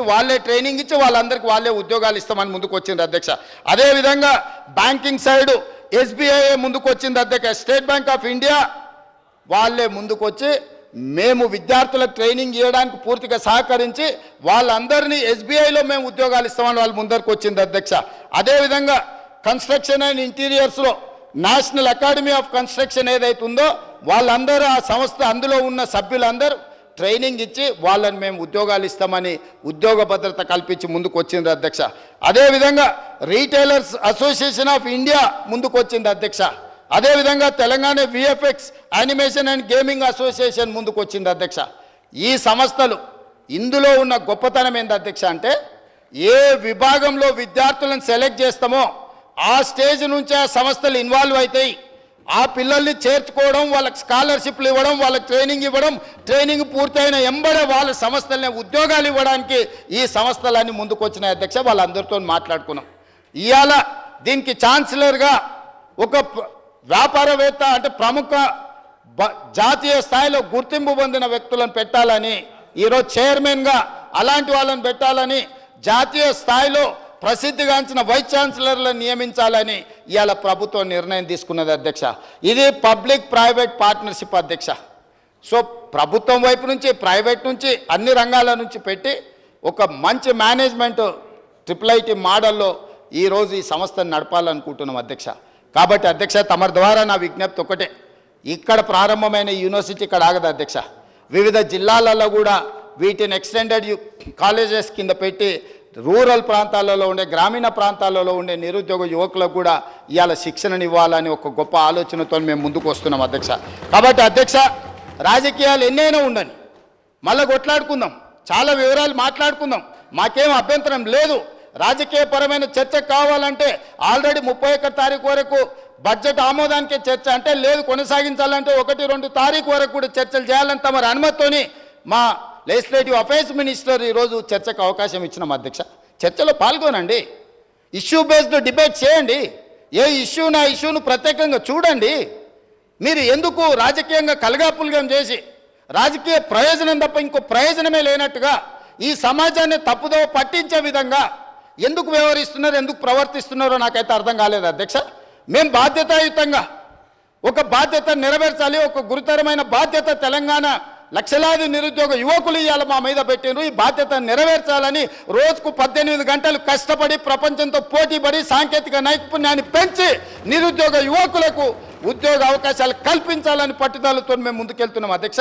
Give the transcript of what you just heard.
వాళ్ళే ట్రైనింగ్ ఇచ్చి వాళ్ళందరికీ వాళ్ళే ఉద్యోగాలు ఇస్తామని ముందుకు వచ్చింది అధ్యక్ష అదేవిధంగా బ్యాంకింగ్ సైడ్ ఎస్బీఐ ముందుకు వచ్చింది అధ్యక్ష. స్టేట్ బ్యాంక్ ఆఫ్ ఇండియా వాళ్ళే ముందుకు వచ్చి మేము విద్యార్థుల ట్రైనింగ్ ఇవ్వడానికి పూర్తిగా సహకరించి వాళ్ళందరినీ ఎస్బీఐలో మేము ఉద్యోగాలు ఇస్తామని వాళ్ళు ముందరికి వచ్చింది అధ్యక్ష అదేవిధంగా కన్స్ట్రక్షన్ అండ్ ఇంటీరియర్స్లో నేషనల్ అకాడమీ ఆఫ్ కన్స్ట్రక్షన్ ఏదైతే ఉందో వాళ్ళందరూ ఆ సంస్థ అందులో ఉన్న సభ్యులందరూ ట్రైనింగ్ ఇచ్చి వాళ్ళని మేము ఉద్యోగాలు ఇస్తామని ఉద్యోగ భద్రత కల్పించి ముందుకు వచ్చింది అధ్యక్ష. అదేవిధంగా రీటైలర్స్ అసోసియేషన్ ఆఫ్ ఇండియా ముందుకు వచ్చింది అధ్యక్ష. అదేవిధంగా Telangana VFX animation and gaming association ముందుకు వచ్చింది అధ్యక్ష. ఈ సంస్థలు ఇందులో ఉన్న గొప్పతనం ఏంది అధ్యక్ష అంటే ఏ విభాగంలో విద్యార్థులను సెలెక్ట్ చేస్తామో ఆ స్టేజ్ నుంచే ఆ సంస్థలు ఇన్వాల్వ్ అవుతాయి. ఆ పిల్లల్ని చేర్చుకోవడం వాళ్ళకి స్కాలర్షిప్లు ఇవ్వడం వాళ్ళకి ట్రైనింగ్ ఇవ్వడం ట్రైనింగ్ పూర్తయిన ఎంబడే వాళ్ళ సంస్థలనే ఉద్యోగాలు ఇవ్వడానికి ఈ సంస్థలన్నీ ముందుకొచ్చిన అధ్యక్ష వాళ్ళందరితో మాట్లాడుకున్నాం. ఇవాళ దీనికి ఛాన్సలర్గా ఒక వ్యాపారవేత్త అంటే ప్రముఖ జాతీయ స్థాయిలో గుర్తింపు పొందిన వ్యక్తులను పెట్టాలని ఈరోజు చైర్మన్గా అలాంటి వాళ్ళని పెట్టాలని జాతీయ స్థాయిలో ప్రసిద్ధిగాంచిన వైస్ ఛాన్సలర్లను నియమించాలని ఇవాళ ప్రభుత్వం నిర్ణయం తీసుకున్నది అధ్యక్ష. ఇది పబ్లిక్ ప్రైవేట్ పార్ట్నర్షిప్ అధ్యక్ష. సో ప్రభుత్వం వైపు నుంచి ప్రైవేట్ నుంచి అన్ని రంగాల నుంచి పెట్టి ఒక మంచి మేనేజ్మెంట్ ట్రిపుల్ ఐటీ మోడల్లో ఈరోజు ఈ సంస్థను నడపాలనుకుంటున్నాం అధ్యక్ష. కాబట్టి అధ్యక్ష తమ ద్వారా నా విజ్ఞప్తి ఒకటే. ఇక్కడ ప్రారంభమైన యూనివర్సిటీ ఇక్కడ ఆగదు అధ్యక్ష. వివిధ జిల్లాలలో కూడా వీటిని ఎక్స్టెండెడ్ కాలేజెస్ కింద పెట్టి రూరల్ ప్రాంతాలలో ఉండే గ్రామీణ ప్రాంతాలలో ఉండే నిరుద్యోగ యువకులకు కూడా ఇవాళ శిక్షణనివ్వాలని ఒక గొప్ప ఆలోచనతో మేము ముందుకు వస్తున్నాం అధ్యక్ష. కాబట్టి అధ్యక్ష రాజకీయాలు ఎన్నైనా ఉండని మళ్ళీ కొట్లాడుకుందాం చాలా వివరాలు మాట్లాడుకుందాం మాకేం అభ్యంతరం లేదు. రాజకీయపరమైన చర్చ కావాలంటే ఆల్రెడీ ముప్పై ఒక్క తారీఖు వరకు బడ్జెట్ ఆమోదానికే చర్చ అంటే లేదు కొనసాగించాలంటే ఒకటి రెండు తారీఖు వరకు కూడా చర్చలు చేయాలని తమరు అనుమతితోని మా లెజిస్లేటివ్ అఫైర్స్ మినిస్టర్ ఈరోజు చర్చకు అవకాశం ఇచ్చినాం అధ్యక్ష. చర్చలో పాల్గొనండి. ఇష్యూ బేస్డ్ డిబేట్ చేయండి. ఏ ఇష్యూ నా ఇష్యూను ప్రత్యేకంగా చూడండి. మీరు ఎందుకు రాజకీయంగా కలగాపులగం చేసి రాజకీయ ప్రయోజనం తప్ప ఇంకో ప్రయోజనమే లేనట్టుగా ఈ సమాజాన్ని తప్పుదో పట్టించే విధంగా ఎందుకు వ్యవహరిస్తున్నారు ఎందుకు ప్రవర్తిస్తున్నారో నాకైతే అర్థం కాలేదు అధ్యక్ష. మేము బాధ్యతాయుతంగా ఒక బాధ్యత నెరవేర్చాలి ఒక గురుతరమైన బాధ్యత తెలంగాణ లక్షలాది నిరుద్యోగ యువకులు ఇవాళ మా మీద పెట్టినారు ఈ బాధ్యత నెరవేర్చాలని రోజుకు పద్దెనిమిది గంటలు కష్టపడి ప్రపంచంతో పోటీపడి సాంకేతిక నైపుణ్యాన్ని పెంచి నిరుద్యోగ యువకులకు ఉద్యోగ అవకాశాలు కల్పించాలని పట్టుదలతో మేము ముందుకెళ్తున్నాం. అధ్యక్ష